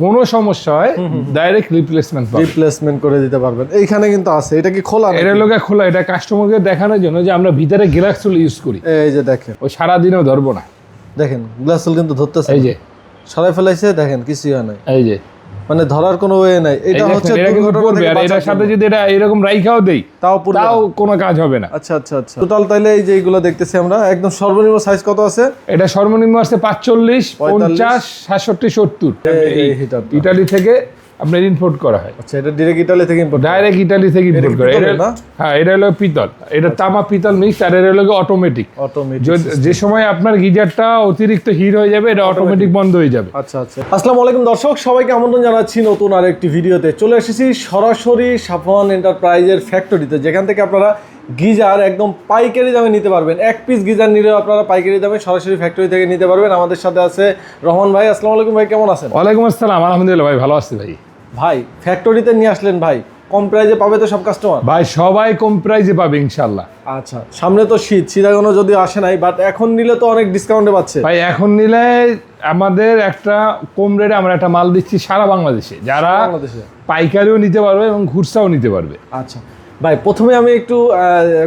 কোনো সমস্যা হয় ডাইরেক্ট রিপ্লেসমেন্ট রিপ্লেসমেন্ট করে দিতে পারবেন। এইখানে কিন্তু আছে এটা কি খোলা? এটা লোকে খোলা এটা কাস্টমারকে দেখানোর জন্য যে আমরা ভিতরে গ্লাস চুল ইউজ করি। এই যে দেখেন। ওই সারাদিনও ধরবো না। দেখেন গ্লাস চুল কিন্তু ধরতেছে এই যে। সরাই ফেলাইছে দেখেন কিছুই হয় নাই। এই যে। মানে ধরার কোনো ওয়ে নাই। এটা হচ্ছে দুর্ঘটনা পড়বে আর এটার সাথে যদি এটা এরকম রাইখাও দেই তাও পুরো তাও কোনো কাজ হবে না। আচ্ছা আচ্ছা আচ্ছা। টোটাল তাইলে এই যে এগুলো দেখতেছি আমরা একদম সর্বনিম্ন সাইজ কত আছে? এটা সর্বনিম্ন আছে পাঁচচল্লিশ পঞ্চাশ সাতষট্টি সত্তর। এই- এই হিটারটা। ইটালি থেকে আপনার ইম্পোর্ট করা হয়। আচ্ছা এটা ডিরেক্ট ইটালি থেকে ইম্পোর্ট ডাইরেক্ট ইটালি থেকে ইম্পোর্ট করে এটা? হ্যাঁ এটা হলো পিতল। এটা তামা পিতল মিক্স আর এটা হলো অটোমেটিক অটোমেটিক যে সময় আপনার গিজারটা অতিরিক্ত হিট হয়ে যাবে এটা অটোমেটিক বন্ধ হয়ে যাবে। আচ্ছা আচ্ছা। আসসালামু আলাইকুম দর্শক সবাইকে আমন্ত্রণ জানাচ্ছি নতুন আর একটি ভিডিওতে। চলে এসেছি সরাসরি সাফওয়ান এন্টারপ্রাইজের ফ্যাক্টরিতে যেখান থেকে আপনারা গিজার একদম পাইকারি দামে নিতে পারবেন। এক পিস গিজার নিলেও আপনারা পাইকারি দামে সরাসরি ফ্যাক্টরি থেকে নিতে পারবেন। আমাদের সাথে আছে রহমান ভাই। আসসালামু আলাইকুম ভাই কেমন আছেন? ওয়ালাইকুম আসসালাম। আলহামদুলিল্লাহ ভাই ভালো আছি ভাই। ভাই ফ্যাক্টরিতে নিয়ে আসলেন ভাই কম প্রাইজে পাবে তো সব কাস্টমার ভাই সবাই কম প্রাইজে পাবে ইনশাল্লাহ আচ্ছা সামনে তো শীত এখনও যদি আসে নাই বাট এখন নিলে তো অনেক ডিসকাউন্টে পাচ্ছে। ভাই এখন নিলে আমাদের একটা কম রেটে আমরা একটা মাল দিচ্ছি সারা বাংলাদেশে। যারা বাংলাদেশে? পাইকারিও নিতে পারবে এবং খুচরাও নিতে পারবে। আচ্ছা ভাই প্রথমে আমি একটু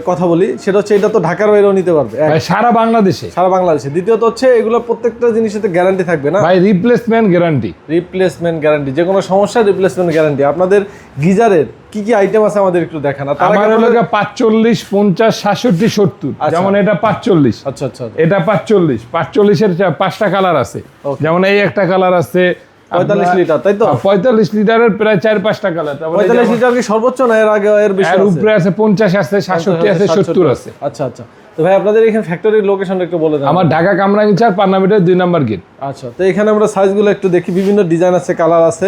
কথা বলি। সেটা হচ্ছে এটা তো ঢাকার বাইরেও নিতে পারবে। সারা বাংলাদেশে। সারা বাংলাদেশে। দ্বিতীয়ত হচ্ছে এগুলো প্রত্যেকটা জিনিসের গ্যারান্টি থাকবে না। ভাই রিপ্লেসমেন্ট গ্যারান্টি রিপ্লেসমেন্ট গ্যারান্টি যে কোনো সমস্যা রিপ্লেসমেন্ট গ্যারান্টি আপনাদের গিজারের কি কি আইটেম আছে আমাদের একটু দেখান। আমার হলো আমাদের- পাঁচচল্লিশ পঞ্চাশ সাতষট্টি সত্তর। আচ্ছা। যেমন এটা পাঁচচল্লিশ। আচ্ছা আচ্ছা আচ্ছা। এটা পাঁচচল্লিশ। পাঁচচল্লিশের চা- পাঁচটা কালার আছে. যেমন এই একটা কালার আছে পঁয়তাল্লিশ লিটার তাই তো? পঁয়তাল্লিশ লিটারের প্রায় চার পাঁচটা কালার পঁয়তাল্লিশ লিটার কি সর্বোচ্চ না এর আগে এর বেশি উপরে আছে পঞ্চাশ আছে সাতষট্টি আছে সত্তর আছে। আচ্ছা আচ্ছা। তো ভাই আপনাদের এখানে ফ্যাক্টরির লোকেশনটা একটু বলে দেন। আমার ঢাকা কামরাঙ্গিচার পার্নামিটার দুই নাম্বার গেট। আচ্ছা তো এখানে আমরা সাইজগুলো একটু দেখি বিভিন্ন ডিজাইন আছে কালার আছে।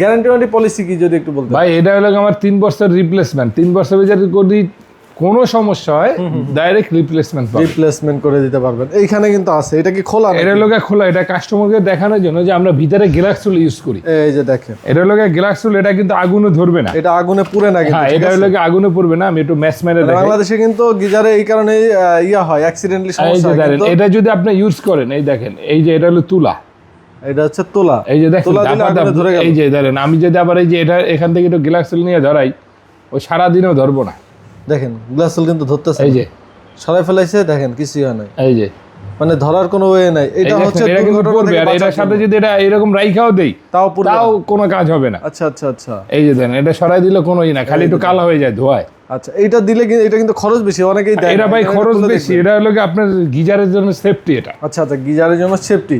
গ্যারান্টি ওয়ারেন্টি পলিসি কি যদি একটু বলতেন? ভাই এটা হলো আমার তিন বছর রিপ্লেসমেন্ট তিন বছর যদি কোনো সমস্যা হয় ডাইরেক্ট রিপ্লেসমেন্ট রিপ্লেসমেন্ট করে দিতে পারবেন। এইখানে কিন্তু আছে এটা কি খোলা এটা? লোকে খোলা এটা কাস্টমারকে দেখানোর জন্য যে আমরা ভিতরে গ্লাস চুল ইউজ করি। এই যে দেখেন। এটা লোকে গ্লাস চুল এটা কিন্তু আগুনে ধরবে না। এটা আগুনে পুড়ে না কিন্তু হ্যাঁ এটা আছে? হলো কি আগুনে পড়বে না আমি একটু ম্যাচ মেরে দেখাই। বাংলাদেশে কিন্তু গিজারে এই কারণে ইয়া হয় অ্যাক্সিডেন্টলি সমস্যা হয় এটা যদি আপনি ইউজ করেন এই দেখেন এই যে এটা হলো তুলা। এটা হচ্ছে তোলা। এই যে দেখেন এই যে দেখেন আমি যদি আবার এই যে এটা এখান থেকে একটু গ্লাস চুল নিয়ে ধরাই ওই সারাদিনেও ধরবো না। দেখেন গ্লাসল কিন্তু ধরতেছে এই যে। সরাই ফেলাইছে দেখেন কিছুই হয় নাই। এই যে। মানে ধরার কোনো ওয়ে নাই। এটা হচ্ছে এটার সাথে যদি এটা এরকম রাইখাও দেই তাও তাও কোনো কাজ হবে না। আচ্ছা আচ্ছা আচ্ছা। এই যে দেন এটা সরাই দিলে কোনো ই না খালি একটু কালো হয়ে যায় ধোয়ায়। আচ্ছা এটা দিলে এটা কিন্তু খরচ বেশি অনেকেই দেয় এটা ভাই খরচ বেশি এটা হলো কি আপনার গিজারের জন্য সেফটি এটা। আচ্ছা আচ্ছা গিজারের জন্য সেফটি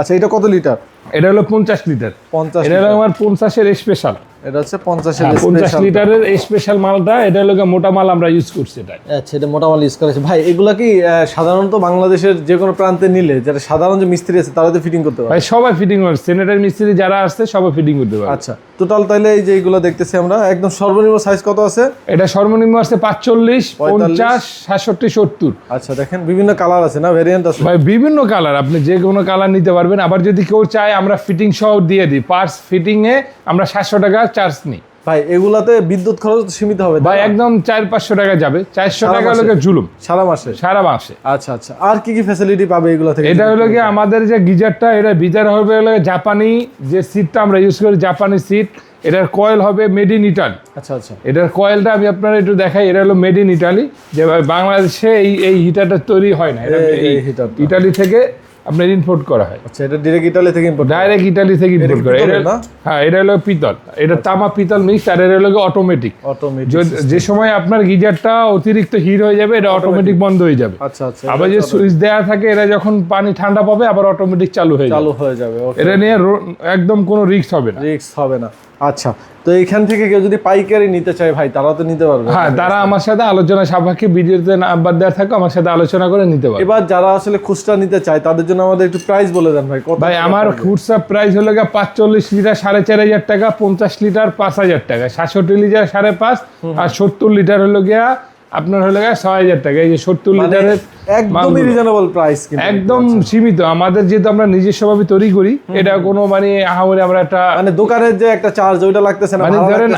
আচ্ছা এটা কত লিটার এটা হলো পঞ্চাশ লিটার পঞ্চাশ এটা হলো আমার পঞ্চাশের স্পেশাল এটা হচ্ছে পঞ্চাশের পঞ্চাশ special। লিটারের স্পেশাল মালটা এটা হলো মোটা মাল আমরা ইউজ করছি এটা আচ্ছা এটা মোটা মাল ইউজ করেছে ভাই এগুলা কি সাধারণত বাংলাদেশের যে কোনো প্রান্তে নিলে যারা সাধারণ যে মিস্ত্রি আছে তারা তো ফিটিং করতে পারে? ভাই সবাই ফিটিং করে সেনেটারি মিস্ত্রি যারা আসছে সবাই ফিটিং করতে পারে। আচ্ছা। টোটাল তাইলে এই যে এইগুলো দেখতেছি আমরা একদম সর্বনিম্ন সাইজ কত আছে? এটা সর্বনিম্ন আছে পাঁচচল্লিশ পঞ্চাশ সাতষট্টি সত্তর। আচ্ছা দেখেন বিভিন্ন কালার আছে না ভেরিয়েন্ট আছে? ভাই বিভিন্ন কালার আপনি যে কোনো কালার নিতে পারবেন। আবার যদি কেউ চায় আমরা ফিটিং সহ দিয়ে দিই। পার্স ফিটিং এ আমরা সাতশো টাকা চার্জ নিই। ভাই এগুলাতে বিদ্যুৎ খরচ সীমিত হবে ভাই একদম চার পাঁচশো টাকা যাবে। চারশো টাকা? লোকের জুলুম সারা মাসে? সারা মাসে। আচ্ছা আচ্ছা। আর কি কি ফ্যাসিলিটি পাবে এগুলো থেকে? এটা হলো কি আমাদের যে গিজারটা এটা গিজার হবে হলো জাপানি যে সিটটা আমরা ইউজ করি জাপানি সিট এটার কয়েল হবে মেড ইন ইটালি আচ্ছা আচ্ছা। এটার কয়েলটা আমি আপনার একটু দেখাই এটা হলো মেড ইন ইটালি যে ভাই বাংলাদেশে এই এই হিটারটা তৈরি হয় না। এটা ইটালি থেকে আপনার ইম্পোর্ট করা হয়। আচ্ছা এটা ইটালি থেকে ইম্পোর্ট ডাইরেক্ট থেকে ইম্পোর্ট কি করে এটা হ্যাঁ এটা হলো পিতল। এটা তামা পিতল মিক্স আর এটা হলো অটোমেটিক অটোমেটিক যে সময় আপনার গিজারটা অতিরিক্ত হিট হয়ে যাবে এটা অটোমেটিক বন্ধ হয়ে যাবে। আচ্ছা আচ্ছা আবার যে সুইচ দেওয়া থাকে এটা যখন পানি ঠান্ডা পাবে আবার অটোমেটিক চালু হয়ে যাবে। চালু হয়ে যাবে এটা নিয়ে একদম কোনো রিস্ক হবে না। রিস্ক হবে না। আচ্ছা তো এখান থেকে কেউ যদি পাইকারি নিতে চায় ভাই তারা তো নিতে পারবে। হ্যাঁ তারা আমার সাথে আলোচনা সাপেক্ষে ভিডিওতে নাম্বার দেওয়া থাকে আমার সাথে আলোচনা করে নিতে পারবে। এবার যারা আসলে খুচরা নিতে চায় তাদের জন্য আমাদের একটু প্রাইস বলে দেন ভাই কত ভাই আমার? খুচরা প্রাইস হলো গিয়ে পাঁচচল্লিশ লিটার সাড়ে চার হাজার টাকা পঞ্চাশ লিটার পাঁচ হাজার টাকা সাতষট্টি লিটার সাড়ে পাঁচ আর সত্তর লিটার হলো গিয়া আপনার হলো গিয়া ছয় হাজার টাকা এই যে সত্তর মানে লিটারের একদমই রিজনেবল প্রাইস একদম সীমিত। আমাদের যেহেতু আমরা নিজস্বভাবে তৈরি করি এটা কোনো মানে আহামরি আমরা একটা মানে দোকানের যে একটা চার্জ ওইটা লাগতেছে না মানে ধরেন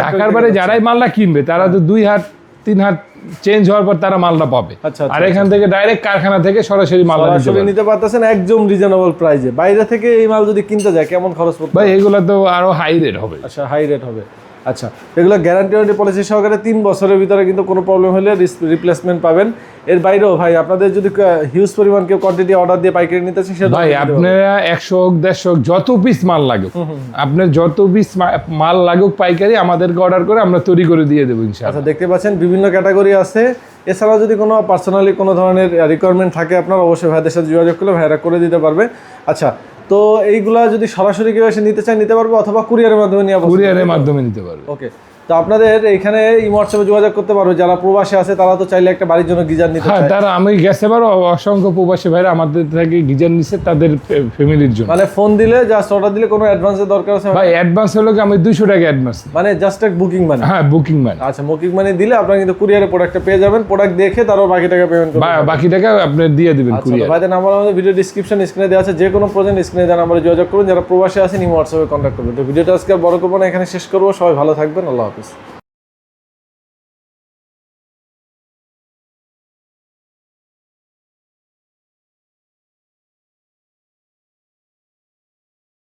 ঢাকার বাইরে যারাই মালটা কিনবে তারা তো দুই হাত তিন হাত চেঞ্জ হওয়ার পর তারা মালটা পাবে। আচ্ছা, আচ্ছা, আর এখান থেকে ডাইরেক্ট কারখানা থেকে সরাসরি মাল সরাসরি নিতে পারতেছেন একদম রিজনেবল প্রাইসে বাইরে থেকে এই মাল যদি কিনতে যায় কেমন খরচ পড়বে ভাই এগুলো তো আরও হাই রেট হবে। আচ্ছা হাই রেট হবে। আচ্ছা এগুলো গ্যারান্টি ওয়ারেন্টি পলিসি সহকারে তিন বছরের ভিতরে কিন্তু কোনো প্রবলেম হলে রিপ্লেসমেন্ট পাবেন। এর বাইরেও ভাই আপনাদের যদি হিউজ পরিমাণ কেউ কোয়ান্টিটি অর্ডার দিয়ে পাইকারি নিতে চান সেটা ভাই আপনারা একশো হোক দেড়শো হোক যত পিস মাল লাগুক আপনার যত পিস মাল লাগুক পাইকারি আমাদেরকে অর্ডার করে আমরা তৈরি করে দিয়ে দেবো ইনশাআল্লাহ। আচ্ছা দেখতে পাচ্ছেন বিভিন্ন ক্যাটাগরি আছে। এছাড়াও যদি কোনো পার্সোনালি কোনো ধরনের রিকোয়ারমেন্ট থাকে আপনার অবশ্যই ভাইদের সাথে যোগাযোগ করলে ভাইরা করে দিতে পারবে। আচ্ছা তো এইগুলা যদি সরাসরি কেউ এসে নিতে চায় নিতে পারবে অথবা কুরিয়ারের মাধ্যমে নিয়ে কুরিয়ারের মাধ্যমে নিতে পারবে। ওকে তো আপনাদের এখানে এই হোয়াটসঅ্যাপে যোগাযোগ করতে পারবে যারা প্রবাসে আছে তারা তো চাইলে একটা বাড়ির জন্য গিজার নিতে হ্যাঁ তারা আমি গেছে এবার অসংখ্য প্রবাসী ভাইরা আমাদের থেকে গিজার নিচ্ছে তাদের ফ্যামিলির জন্য। মানে ফোন দিলে জাস্ট অর্ডার দিলে কোনো অ্যাডভান্সের দরকার আছে? ভাই অ্যাডভান্স হলো কি আমি দুশো টাকা অ্যাডভান্স মানে জাস্ট এক বুকিং মানে হ্যাঁ বুকিং মানে আচ্ছা বুকিং মানে দিলে আপনারা কিন্তু কুরিয়ারে প্রোডাক্টটা পেয়ে যাবেন প্রোডাক্ট দেখে তারপর বাকি টাকা পেমেন্ট করবেন। বাকি টাকা আপনি দিয়ে দিবেন আচ্ছা কুরিয়ার ভাইদের নাম্বার আমাদের ভিডিও ডিসক্রিপশন স্ক্রিনে দেওয়া আছে যে কোনো প্রয়োজন স্ক্রিনে দেওয়া নাম্বারে যোগাযোগ করুন যারা প্রবাসী আছেন ইমো হোয়াটসঅ্যাপে কন্ট্যাক্ট করবেন তো ভিডিওটা আজকে বড় করব না এখানে শেষ করব সবাই ভালো থাকবেন আল্লাহ হাফিজ